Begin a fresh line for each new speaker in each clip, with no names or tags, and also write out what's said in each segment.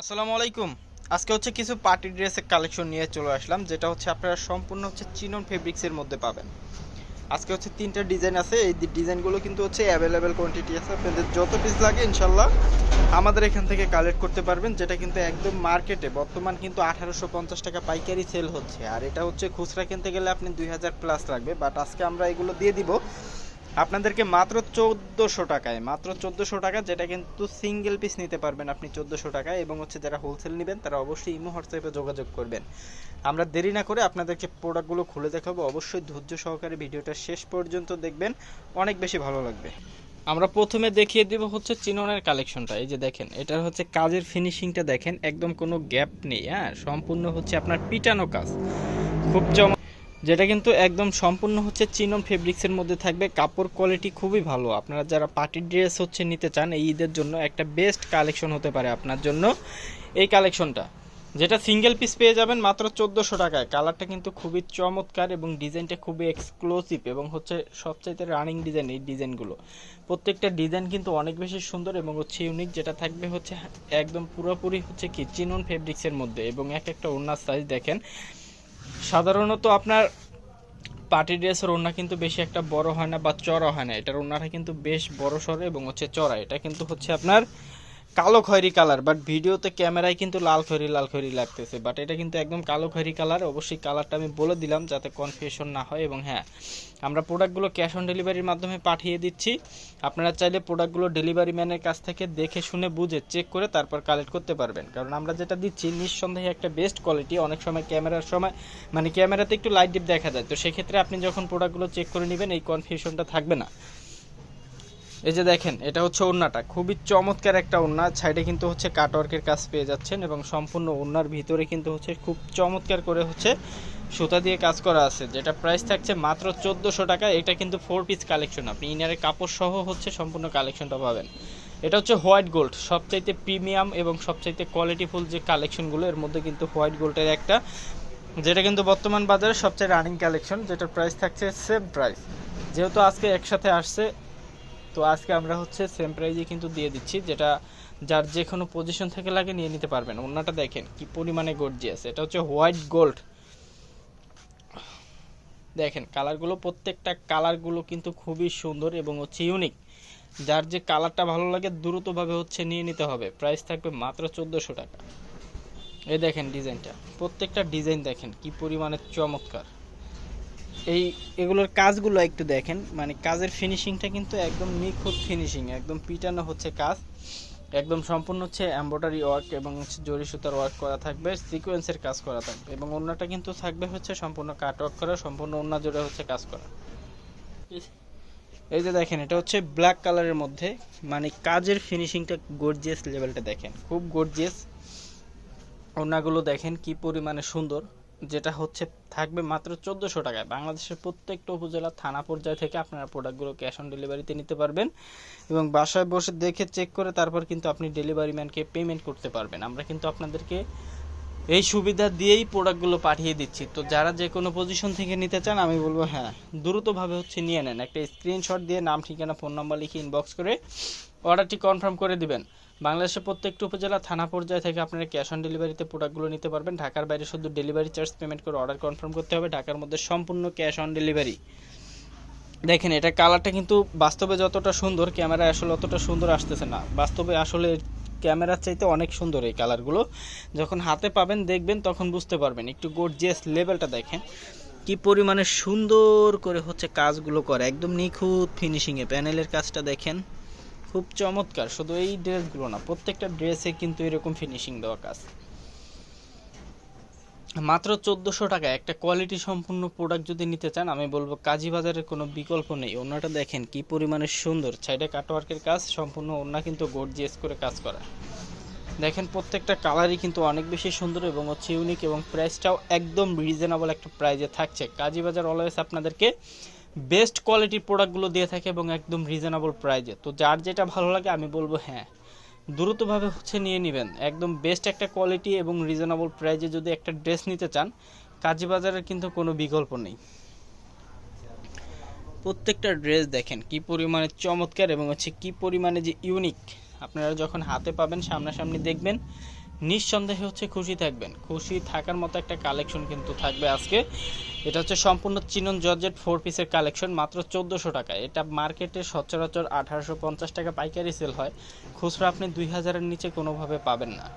আসসালামু আলাইকুম। আজকে হচ্ছে কিছু পার্টি ড্রেসের কালেকশন নিয়ে চলে আসলাম, যেটা হচ্ছে আপনারা সম্পূর্ণ হচ্ছে চিনন ফেব্রিক্সের মধ্যে পাবেন। আজকে হচ্ছে তিনটা ডিজাইন আছে, এই ডিজাইনগুলো কিন্তু হচ্ছে অ্যাভেলেবেল কোয়ান্টিটি আছে। আপনাদের যত পিস লাগে ইনশাল্লাহ আমাদের এখান থেকে কালেক্ট করতে পারবেন, যেটা কিন্তু একদম মার্কেটে বর্তমান কিন্তু আঠারোশো পঞ্চাশ টাকা পাইকারি সেল হচ্ছে। আর এটা হচ্ছে খুচরা কিনতে গেলে আপনি দুই হাজার প্লাস লাগবে বাট আজকে আমরা এগুলো দিয়ে দিব। আপনাদেরকে মাত্র চোদ্দোশো টাকায়, মাত্র চোদ্দোশো টাকা যেটা কিন্তু সিঙ্গেল পিস নিতে পারবেন আপনি চোদ্দোশো টাকায় এবং হচ্ছে যারা হোলসেল নেবেন তারা অবশ্যই ইমো হোয়াটসঅ্যাপে যোগাযোগ করবেন। আমরা দেরি না করে আপনাদেরকে প্রোডাক্টগুলো খুলে দেখাবো, অবশ্যই ধৈর্য সহকারে ভিডিওটা শেষ পর্যন্ত দেখবেন, অনেক বেশি ভালো লাগবে। আমরা প্রথমে দেখিয়ে দেব হচ্ছে চিননের কালেকশনটা, এই যে দেখেন, এটার হচ্ছে কাজের ফিনিশিংটা দেখেন, একদম কোনো গ্যাপ নেই হ্যাঁ সম্পূর্ণ হচ্ছে আপনার পিটানো কাজ। খুব চমৎকার যেটা কিন্তু একদম সম্পূর্ণ হচ্ছে চিনন ফেব্রিক্সের মধ্যে থাকবে। কাপড় কোয়ালিটি খুবই ভালো। আপনারা যারা পার্টি ড্রেস হচ্ছে নিতে চান এই ঈদের জন্য একটা বেস্ট কালেকশন হতে পারে আপনার জন্য এই কালেকশনটা যেটা সিঙ্গেল পিস পেয়ে যাবেন মাত্র চোদ্দোশো টাকায়। কালারটা কিন্তু খুবই চমৎকার এবং ডিজাইনটা খুবই এক্সক্লুসিভ এবং হচ্ছে সবচাইতে রানিং ডিজাইন এই ডিজাইনগুলো প্রত্যেকটা ডিজাইন কিন্তু অনেক বেশি সুন্দর এবং হচ্ছে ইউনিক যেটা থাকবে হচ্ছে একদম পুরোপুরি হচ্ছে কি চিনন ফেব্রিক্সের মধ্যে এবং এক একটা ওড়নার সাইজ দেখেন। সাধারণত আপনার পার্টি ড্রেসের ওড়না কিন্তু বেশি একটা বড় হয় না বা চড়া হয় না। এটার ওড়নাটা কিন্তু বেশ বড় সড়ো এবং হচ্ছে চড়া। এটা কিন্তু হচ্ছে আপনার কালো খয়েরি কালার বাট ভিডিওতে ক্যামেরায় কিন্তু লাল খয়েরি লাল খয়েরি লাগতেছে বাট এটা কিন্তু একদম কালো খয়েরি কালার। অবশ্যই কালারটা আমি বলে দিলাম যাতে কনফিউশন না হয় এবং হ্যাঁ আমরা প্রোডাক্টগুলো ক্যাশ অন ডেলিভারির মাধ্যমে পাঠিয়ে দিচ্ছি। আপনারা চাইলে প্রোডাক্টগুলো ডেলিভারি ম্যানের কাছ থেকে দেখে শুনে, বুঝে চেক করে তারপর কালেক্ট করতে পারবেন। কারণ আমরা যেটা দিচ্ছি, নিঃসন্দেহে একটা বেস্ট কোয়ালিটি অনেক সময় ক্যামেরার সময় মানে ক্যামেরাতে একটু লাইট ডিপ দেখা যায়। তো সেক্ষেত্রে আপনি যখন প্রোডাক্টগুলো চেক করে নেবেন, এই কনফিউশনটা থাকবে না। এই যে দেখেন, এটা হচ্ছে ওড়নাটা। খুবই চমৎকার একটা ওড়না। সাইডে কিন্তু হচ্ছে কাটওয়ার্কের কাজ পেয়ে যাচ্ছেন এবং সম্পূর্ণ ওড়নার ভিতরে কিন্তু হচ্ছে খুব চমৎকার করে হচ্ছে সুতা দিয়ে কাজ করা আছে, যেটা প্রাইস থাকছে মাত্র চোদ্দোশো টাকা। এটা কিন্তু ফোর পিস কালেকশন আপনি ইনারের কাপড় সহ হচ্ছে সম্পূর্ণ কালেকশনটা পাবেন। এটা হচ্ছে হোয়াইট গোল্ড সবচাইতে প্রিমিয়াম এবং সবচাইতে কোয়ালিটিফুল যে কালেকশনগুলো এর মধ্যে কিন্তু হোয়াইট গোল্ডের একটা, যেটা কিন্তু বর্তমান বাজারে সবচেয়ে রানিং কালেকশন যেটার প্রাইস থাকছে সেম প্রাইস যেহেতু আজকে একসাথে আসছে তো আজকে আমরা হচ্ছে সেম প্রাইজে কিন্তু দিয়ে দিচ্ছি, যেটা যার যে কোনো পজিশন থেকে লাগে নিয়ে নিতে পারবেন। ওনাটা দেখেন, কি পরিমাণে গর্জিয়াস এটা হচ্ছে হোয়াইট গোল্ড দেখেন কালারগুলো প্রত্যেকটা কালারগুলো কিন্তু খুবই সুন্দর এবং হচ্ছে ইউনিক যার যে কালারটা ভালো লাগে, দ্রুতভাবে হচ্ছে নিয়ে নিতে হবে। প্রাইস থাকবে মাত্র চোদ্দোশো টাকা। এই দেখেন ডিজাইনটা প্রত্যেকটা ডিজাইন দেখেন, কি পরিমাণে চমৎকার। এই এগুলোর কাজগুলো একটু দেখেন। মানে কাজের ফিনিশিংটা কিন্তু একদম নিখুঁত ফিনিশিং একদম পিটানো হচ্ছে কাজ। একদম সম্পূর্ণ হচ্ছে এমব্রয়ডারি ওয়ার্ক এবং হচ্ছে জরি সুতার ওয়ার্ক করা থাকবে সিকোয়েন্সের কাজ করা থাকবে এবং অন্যটা কিন্তু থাকবে হচ্ছে সম্পূর্ণ কাট ওয়ার্ক করা, সম্পূর্ণ অন্য জোরে হচ্ছে কাজ করা। এই যে দেখেন, এটা হচ্ছে ব্ল্যাক কালারের মধ্যে মানে কাজের ফিনিশিংটা গর্জিয়াস লেভেলটা দেখেন, খুব গর্জিয়াস ওনাগুলো দেখেন কি পরিমাণে সুন্দর। যেটা হচ্ছে, থাকবে মাত্র চোদ্দোশো টাকায়। বাংলাদেশের প্রত্যেকটা উপজেলা থানা পর্যায় থেকে আপনারা প্রোডাক্টগুলো ক্যাশ অন ডেলিভারিতে নিতে পারবেন এবং বাসায় বসে দেখে চেক করে তারপর কিন্তু আপনি ডেলিভারি ম্যানকে পেমেন্ট করতে পারবেন। আমরা কিন্তু আপনাদেরকে এই সুবিধা দিয়েই প্রোডাক্টগুলো পাঠিয়ে দিচ্ছি। তো যারা যে কোনো পজিশন থেকে নিতে চান, আমি বলব হ্যাঁ দ্রুতভাবে হচ্ছে নিয়ে নেন। একটা স্ক্রিনশট দিয়ে নাম, ঠিকানা ফোন নাম্বার লিখে ইনবক্স করে অর্ডারটি কনফার্ম করে দিবেন। বাংলাদেশের প্রত্যেকটি উপজেলা থানা পর্যায়ে থেকে আপনারা ক্যাশ অন ডেলিভারিতে প্রোডাক্টগুলো নিতে পারবেন। ঢাকার বাইরে শুধু ডেলিভারি চার্জ পেমেন্ট করে অর্ডার কনফার্ম করতে হবে। ঢাকার মধ্যে সম্পূর্ণ ক্যাশ অন ডেলিভারি দেখেন, এটা কালারটা কিন্তু বাস্তবে যতটা সুন্দর ক্যামেরায় আসলে অতটা সুন্দর আসতেছে না। বাস্তবে আসলে ক্যামেরার চাইতে অনেক সুন্দর এই কালারগুলো যখন হাতে পাবেন, দেখবেন, তখন বুঝতে পারবেন। একটু গোর্জিয়াস লেভেলটা দেখেন। কি পরিমাণে সুন্দর করে হচ্ছে কাজগুলো করে। একদম নিখুঁত ফিনিশিংয়ে প্যানেলের কাজটা দেখেন। খুব চমৎকার। শুধু এই ড্রেসগুলো না, প্রত্যেকটা ড্রেসে কিন্তু এরকম ফিনিশিং দেওয়া কাজ। মাত্র চোদ্দোশো টাকা একটা কোয়ালিটি সম্পূর্ণ প্রোডাক্ট যদি নিতে চান, আমি বলব কাজী বাজারের কোনো বিকল্প নেই। ওনাটা দেখেন কি পরিমাণে সুন্দর। সাইডে কাটওয়ার্কের কাজ, সম্পূর্ণ ওনা কিন্তু গর্জিয়াস করে কাজ করা। দেখেন প্রত্যেকটা কালারই কিন্তু অনেক বেশি সুন্দর এবং হচ্ছে ইউনিক এবং প্রাইসটাও একদম রিজনেবল একটা প্রাইজে থাকছে। কাজী বাজার অলওয়েজ আপনাদেরকে বেস্ট কোয়ালিটির প্রোডাক্টগুলো দিয়ে থাকে এবং একদম রিজনেবল প্রাইজে তো যার যেটা ভালো লাগে আমি বলব হ্যাঁ। দ্রুতভাবে হচ্ছে নিয়ে নেবেন। একদম বেস্ট একটা কোয়ালিটি এবং রিজনেবল প্রাইজে যদি একটা ড্রেস নিতে চান কাজী বাজারের কিন্তু কোনো বিকল্প নেই। প্রত্যেকটা ড্রেস দেখেন কি পরিমাণে চমৎকার এবং হচ্ছে কি পরিমাণে যে ইউনিক আপনারা যখন হাতে পাবেন, সামনাসামনি দেখবেন নিঃসন্দেহে হচ্ছে খুশি থাকবেন। খুশি থাকার মতো একটা কালেকশন কিন্তু থাকবে আজকে। এটা হচ্ছে সম্পূর্ণ চিনন জর্জেট ফোর পিসের কালেকশন মাত্র চোদ্দোশো টাকা। এটা মার্কেটে সচরাচর আঠারোশো পঞ্চাশ টাকা পাইকারি সেল হয়। খুচরা আপনি দুই হাজারের নিচে কোনোভাবে পাবেন না।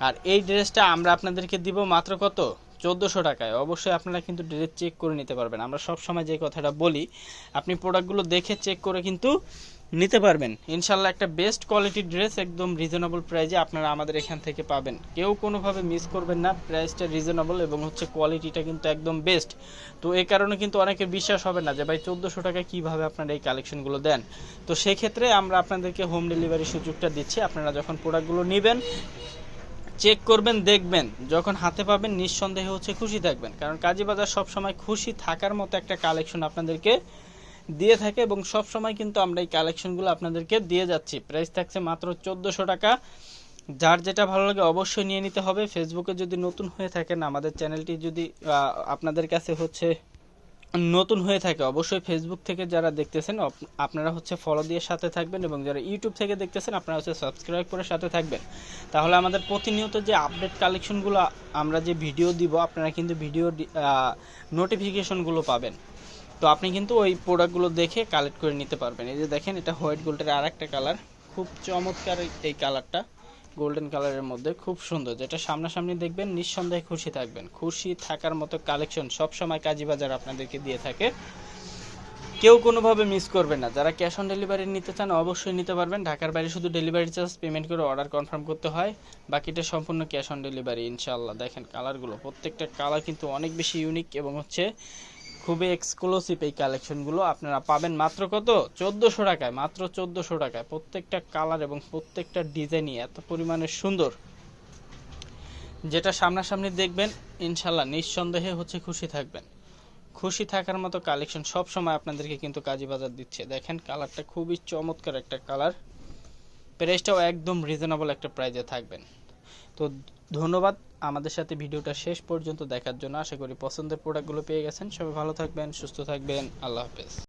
আর এই ড্রেসটা আমরা আপনাদেরকে দিব মাত্র কত? চোদ্দোশো টাকায়। অবশ্যই আপনারা কিন্তু ড্রেস চেক করে নিতে পারবেন। আমরা সব সময় যে কথাটা বলি, আপনি প্রোডাক্টগুলো দেখে চেক করে কিন্তু নিতে পারবেন। ইনশাল্লাহ একটা বেস্ট কোয়ালিটির ড্রেস একদম রিজনেবল প্রাইজে আপনারা আমাদের এখান থেকে পাবেন। কেউ কোনোভাবে মিস করবেন না প্রাইসটা রিজনেবল এবং হচ্ছে কোয়ালিটিটা কিন্তু একদম বেস্ট তো এই কারণে কিন্তু অনেকের বিশ্বাস হবে না যে, ভাই, চোদ্দোশো টাকা কীভাবে আপনারা এই কালেকশনগুলো দেন? তো সেক্ষেত্রে আমরা আপনাদেরকে হোম ডেলিভারি সুযোগটা দিচ্ছি। আপনারা যখন প্রোডাক্টগুলো নেবেন চেক করবেন, দেখবেন। যখন হাতে পাবেন, নিঃসন্দেহে হচ্ছে খুশি থাকবেন। কারণ কাজী বাজার সবসময় খুশি থাকার মতো একটা কালেকশন আপনাদেরকে দিয়ে থাকে এবং সব সময় কিন্তু আমরা এই কালেকশনগুলো আপনাদেরকে দিয়ে যাচ্ছি। প্রাইস থাকছে মাত্র চোদ্দোশো টাকা। যার যেটা ভালো লাগে অবশ্যই নিয়ে নিতে হবে। ফেসবুকে যদি নতুন হয়ে থাকেন, আমাদের চ্যানেলটি যদি আপনাদের কাছে হচ্ছে নতুন হয়ে থাকে, অবশ্যই ফেসবুক থেকে যারা দেখতেছেন আপনারা হচ্ছে ফলো দিয়ে সাথে থাকবেন এবং যারা ইউটিউব থেকে দেখতেছেন, আপনারা হচ্ছে সাবস্ক্রাইব করে সাথে থাকবেন। তাহলে আমাদের প্রতিনিয়ত যে আপডেট কালেকশনগুলো আমরা যে ভিডিও দিব, আপনারা কিন্তু ভিডিও নোটিফিকেশনগুলো পাবেন। তো আপনি কিন্তু ওই প্রোডাক্টগুলো দেখে কালেক্ট করে নিতে পারবেন। এই যে দেখেন, এটা হোয়াইট গোল্ডের আর একটা কালার খুব চমৎকার এই- কালারটা গোল্ডেন কালারের মধ্যে। খুব সুন্দর, যেটা সামনাসামনি দেখবেন, নিঃসন্দেহে খুশি থাকবেন। খুশি থাকার মতো কালেকশন সবসময় কাজীবাজার আপনাদেরকে দিয়ে থাকে। কেউ কোনোভাবে মিস করবেন না। যারা ক্যাশ অন ডেলিভারি নিতে চান, অবশ্যই নিতে পারবেন। ঢাকার বাইরে শুধু ডেলিভারি চার্জ পেমেন্ট করে অর্ডার কনফার্ম করতে হয়। বাকিটা সম্পূর্ণ ক্যাশ অন ডেলিভারি ইনশাল্লাহ দেখেন কালারগুলো প্রত্যেকটা কালার কিন্তু অনেক বেশি ইউনিক এবং হচ্ছে খুবই এক্সক্লুসিভ এই কালেকশনগুলো আপনারা পাবেন মাত্র কত? চোদ্দোশো টাকায়, মাত্র চোদ্দোশো টাকায়। প্রত্যেকটা কালার এবং প্রত্যেকটা ডিজাইনই এত পরিমাণে সুন্দর। যেটা সামনাসামনি দেখবেন ইনশাল্লাহ নিঃসন্দেহে হচ্ছে খুশি থাকবেন। খুশি থাকার মতো কালেকশন সব সময় আপনাদেরকে কিন্তু কাজী বাজার দিচ্ছে। দেখেন কালারটা খুবই চমৎকার একটা কালার প্রাইসটাও একদম রিজনেবল একটা প্রাইজে থাকবেন। তো ধন্যবাদ। আমাদের সাথে ভিডিওটা শেষ পর্যন্ত দেখার জন্য আশা করি পছন্দের প্রোডাক্টগুলো পেয়ে গেছেন। সবাই ভালো থাকবেন, সুস্থ থাকবেন। আল্লাহ হাফেজ।